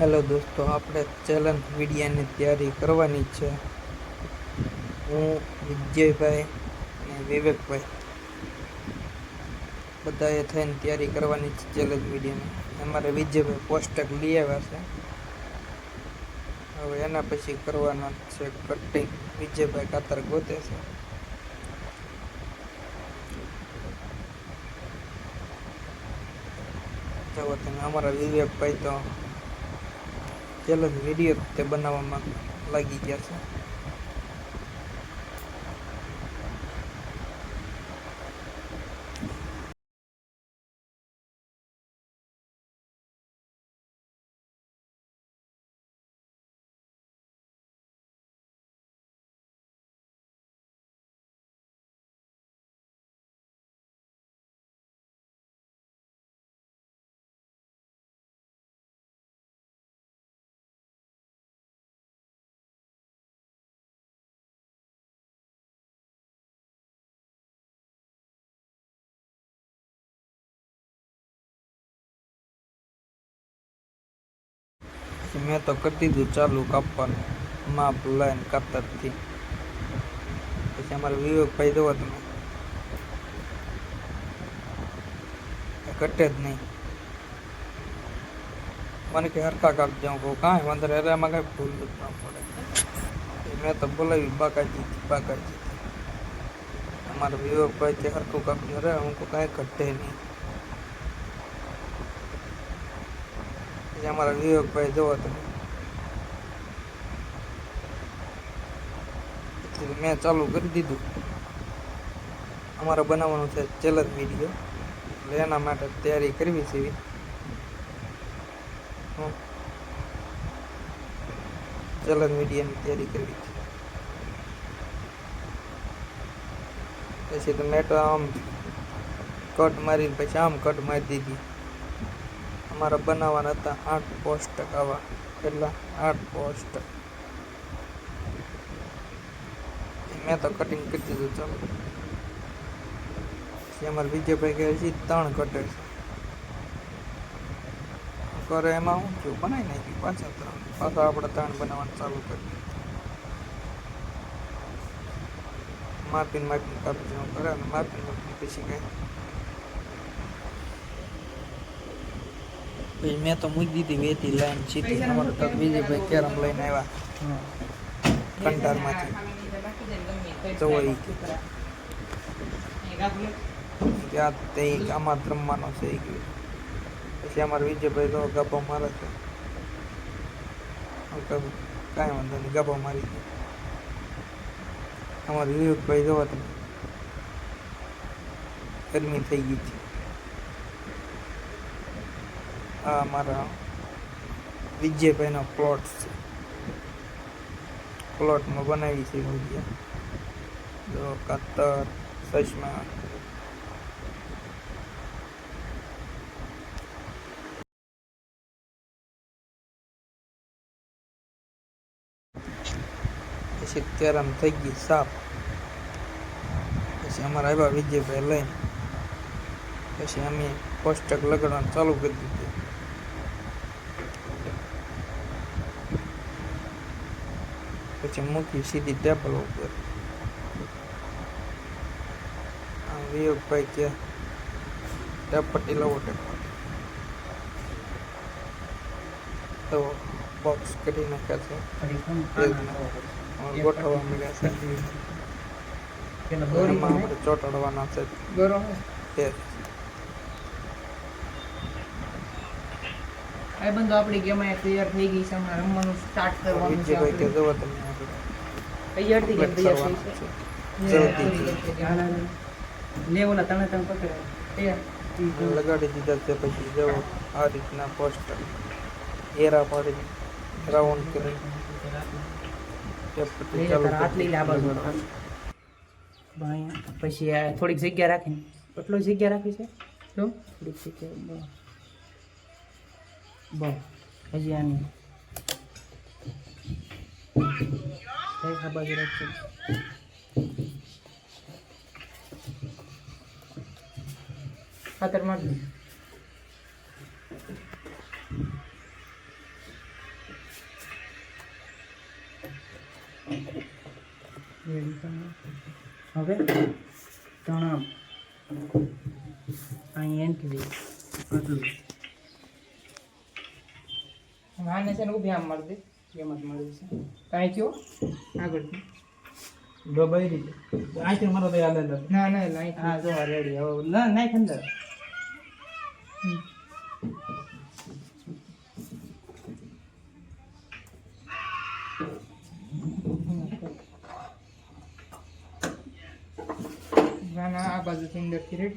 Hello દોસ્તો, આપણે challenge વિડીયાની તૈયારી કરવાની છે. હું વિજયભાઈ અને વિવેકભાઈ. બધાએ થઈને તૈયારી કરવાની છે ચેલેન્જ વિડીયાની. અમારે વિજયભાઈ પોસ્ટક લઈ આવ્યા છે. હવે એના પછી કરવાના છે કટિંગ વિજયભાઈ કાતર ગોતે છે. અમારા વિવેકભાઈ તો ચેલેન્જ વીડિયો તે બનાવવામાં લાગી ગયા છે. મેં તો કરી દીધું ચાલુ કાપવાનું માપ લાઈન કાતરથી પછી અમારે વિવેકભાઈ જોવો તમે. કટે જ નહીં. મને કે હરખા કાપજો. હું કહું, કાંઈ વાંધો અરે એમાં કાંઈ ભૂલ જ ના પડે. મેં તો બોલાવી બાકાજી બાકાજી. અમારા વિવેકભાઈ તે હરખું કાપજો. અરે, હું કાંઈ ઘટે નહીં. અમારા વિવેકભાઈ જોવો તમે. મેં ચાલુ કરી દીધું. અમારે બનાવવાનું છે ચેલર વીડિયો એટલે એના માટે તૈયારી કરવી છે. ચલન વિડીયોની તૈયારી કરવી છે. પછી તો મેં તો આમ કટ મારીને પછી આમ કટ મારી દીધી. અમારા બનાવવાના હતા. આઠ પોસ્ટ આવા. કેટલા આઠ પોસ્ટ. મેં તો કટિંગ કરી દીધું ચાલો. પછી અમારે વિજયભાઈ કહે છે, ત્રણ કટર છે. કરે એમાં હું થયું? બનાવી નાખ્યું. પાછા ત્રણ. પાછા આપણે ત્રણ બનાવવાનું ચાલુ કરી માપીને માપીને કાપી કરે અને માપીને માપીને પછી કહે પછી મેં તો મૂકી દીધી વેતી લાઈન સીધી. અમારો તો વિજયભાઈ કેરમ લઈને આવ્યા. કંટારમાંથી ઈ કે. ત્યાં તે આમાં રમવાનો છે એ કે પછી અમારે વિજયભાઈ તો ગપ્પો મારે છે. કાંઈ વાંધો નહીં ગપ્પો મારી અમારે વિવેકભાઈ જોવા તમે. ગરમી થઈ ગઈ છે. આ મારા વિજયભાઈનો પ્લોટ છે. પ્લોટમાં બનાવી છે વીડિયો જો કાતર, ચશ્મા. પછી ત્યારે આમ થઈ ગઈ સાફ પછી અમારા આવ્યા વિજયભાઈ લઈને. પછી અમે પોસ્ટક લગાડવાનું ચાલુ કરી દીધું. પછી મૂકી સીધી ટેબલ ઉપર આ વિવેકભાઈ કે ટેપટી લાવો તો બોક્સ કરી નાખ્યા છે ગોઠવવા મળ્યા છે ઘરમાં આપણે ચોટાડવાના છે તે આ બંધો આપણી ગેમ અહીંયા તૈયાર થઈ ગઈ છે. હમણાં રમવાનું સ્ટાર્ટ કરવાનું છે તૈયારથી ગેમ તૈયાર થઈ છે. છે જલ્દી લે ઓલા તને તને પકડે. તૈયાર. લગાડી દીધા છે પછી જુઓ. આ રીતના પોસ્ટર એરા પાડી. રાઉન્ડ કરી. ટેપટી લઈ લે ચાલુ તારા હાથ લઈ લે આ બાજુ કરી અહીંયા. પછી થોડીક જગ્યા રાખીને. એટલો જગ્યા રાખી છે? થોડીક જગ્યા Bon, kasih ani. Hei, apa kira cek? Hater. Oke, okay. tanam. આને છે ને ઊભી આમ મારી દે એમ જ મળ્યું છે કાંઈ થયો આગળથી ડબાઈ રીતે આથી મારો તો યાદ જ નથી. ના ના લાઈ હા જો રેડી હવે ના નાખ અંદર ના ના આ બાજુથી અંદરથી રેડ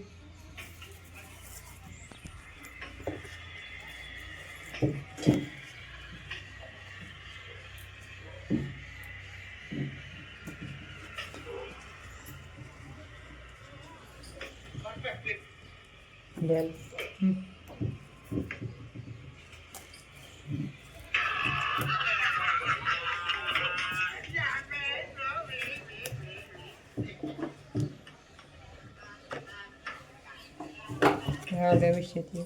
ડેલ હમ. હા ભવિષ્યથી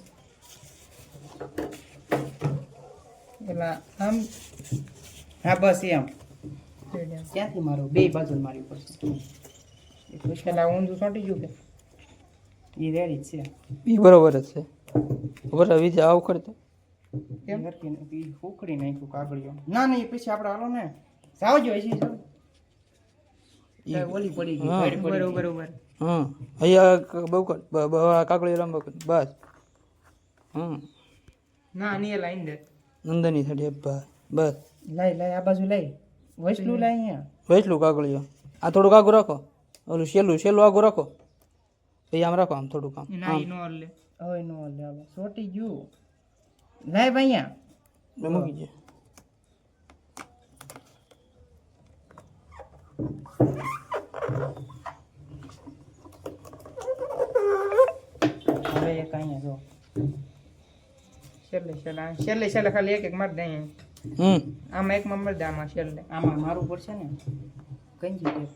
પેલા આમ હા બસ એમ. ક્યાંથી મારો બે બાજુ મારી પડશે પેલા ઊંધું ચોંટી ગયું કે એ રેડી છે. બરોબર જ છે. ખબર છે આવું કરતો કેમ? ઉખડી નાખ્યું કાગળિયો. ના ના એ પછી આપણે હાલો ને. ઓલી પડી ગઈ બરોબર બરોબર. હા. અહીંયા બહુ કાકડી લાંબો કર. બસ. હમ. ના લાઈન દે. નંદની સાડી બસ બસ. લાય લાય આ બાજુ લાય વૈસલું લાય અહીંયા. વેચલું કાગળિયો. આ થોડુંક આગું રાખો. ઓલું સેલું સેલું આગું રાખો. પછી આમ રાખો આમ થોડુંક આમ. ના ઈ નો લે હવે નો લે હવે સોટી ગયું. લાય ભાઈયા અહીંયા. મૂકી દે. હવે એક અહીંયા જો. છેલ્લે છેલ્લે છેલ્લે છેલ્લે ખાલી એક એક માર દે હમ. આમાં એક માં મારી દે આમાં છેલ્લે. આમાં મારું પડશે ને? કઈ જગ્યાએ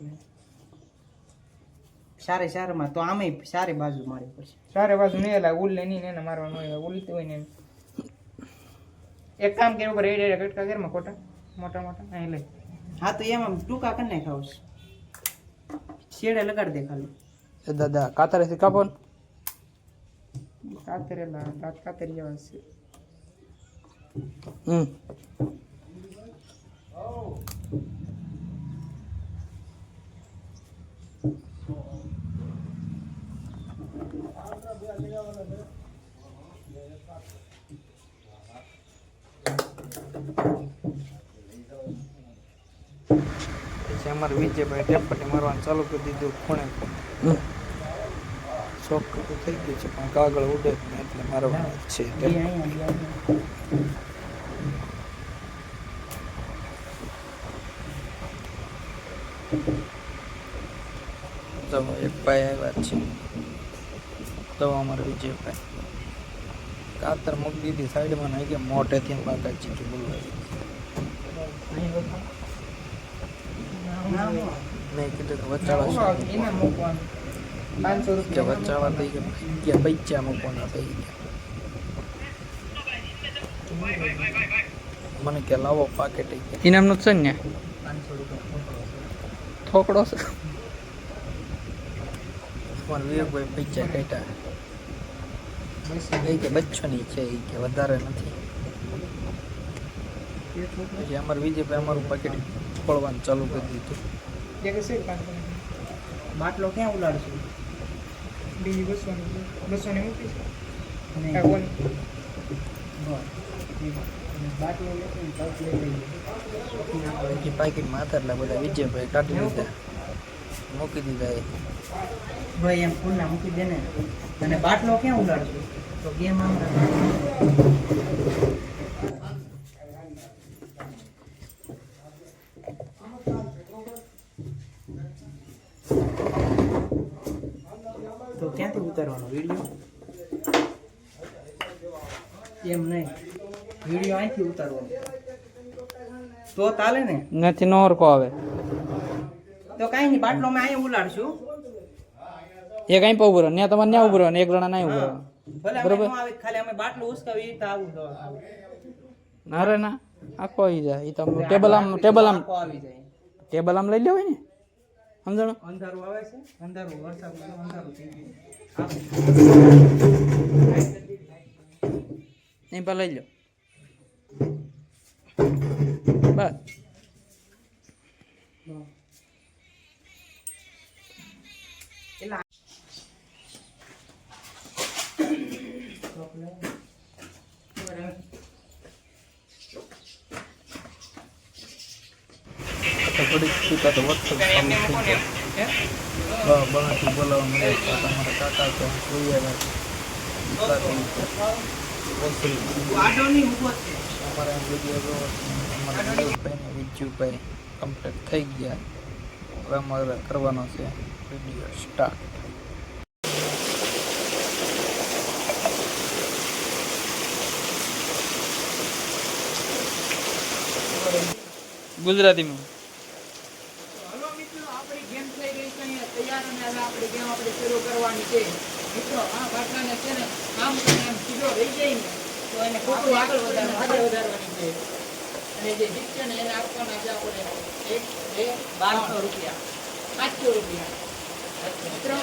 સારે સારમાં તો આમે સારી બાજુ મારવી પડશે. સારી બાજુ નહીં એટલે ઉલ ને નહીં એને મારવાનું હોય ઉલતી હોય ને એક કામ કર્યું પર એડે રેડ કટકા કરમાં ખોટા મોટા મોટા અહીં લઈ. હા તો એમાં ટૂંકા કરી નાખાવ શેડે લગાડી દે ખાલી. એ દાદા કાતરેથી કાપો ને. કાતરેલા દાંત કાતરી જવા છે. હમ. પછી અમારે વિજયભાઈ ટેપટી મારવાનું ચાલુ કરી દીધું ખૂણે ખૂણે શોખ થઈ ગયું છે પણ કાગળ ઉડે એટલે મારવાનું છે બે અહીંયા બે અહીંયા. તો એક ભાઈ આવ્યા છે. તો અમારે વિજયભાઈ. કાતર મૂકી દીધી સાઈડમાં નહીં કે મોટેથી બાકા ચીકી બોલવાય ના, ના. મેં કીધું કે વચાળા પાંચસો રૂપિયા. વચાળા થઈ ગયા પૈચા મૂકવાના થઈ ગયા. મને કે લાવો પાકેટ ઇનામનું છે ને પાંચસો રૂપિયા. થોકડો છે. અમારે વિવેકભાઈ પૈસા કાઢ્યા. એ કે બચ્ચોની છે એ કે વધારે નથી. પછી અમારે વિજયભાઈ અમારું પાકેટ ખોલવાનું ચાલુ કરી દીધું. બાટલો ક્યાં ઉલાડશું બીજી બસો બસો ની મૂકી છે? અને આ ઓલી. બસ. એ બાટલો પછી પાકીટમાં હતા એટલે બધા વિજયભાઈ કાઢી દીધા મૂકી દીધા એ. ભાઈ એમ ખુલ્લા મૂકી દે ને. અને બાટલો ક્યાં ઉડાડશું? તો ગેમ આમ તો ક્યાંથી ઉતારવાનો? વીડિયો? એમ નહીં. વીડિયો અહીંથી ઉતારવાનો. તો ચાલે ને? નથી નો હરખો આવે. તો કાંઈ નહીં બાટલો અમે અહીંયા ઉલાડશું એક અહીં ઊભો ત્યાં તમારે ત્યાં ઊભો રહો ને એક જણા નહીં ઊભો બરોબર. ખાલી અમે બાટલો ઉસકાવી તો આવું ના રે ના. આખો આવી જાય. એ તમે ટેબલ આમ ટેબલ આમ આવી જાય. ટેબલ આમ લઈ લેવાય ને? સમજણો? અંધારું આવે છે? અંધારું વરસાદ અંધારું થઈ ગયું. નહીં પા લઈ લો બસ. તો ઘડીક સીધા તો વરસાદ ચાલુ થઈ ગયો બહારથી બોલાવવા મળે તો તમારા કાકા છે જોઈએ અમારા વીડિયો વિજુભાઈ કમ્પ્લીટ થઈ ગયા. હવે અમારે કરવાનો છે વીડિયો સ્ટાર્ટ ગુજરાતીમાં હલો મિત્રો આપણી ગેમ થઈ ગઈ છે અહીંયા તૈયાર અને હવે આપણી શરૂ કરવાની છે. મિત્રો આ બાટલાને છે ને આમ આમ સીધો રહી જાય ને તો એને ખોટું આગળ વધારવા આગળ વધારવાની છે. અને જે શિક્ષણ એને આપવાના છે આપણે એક બે બારસો રૂપિયા. પાંચસો રૂપિયા. મિત્રો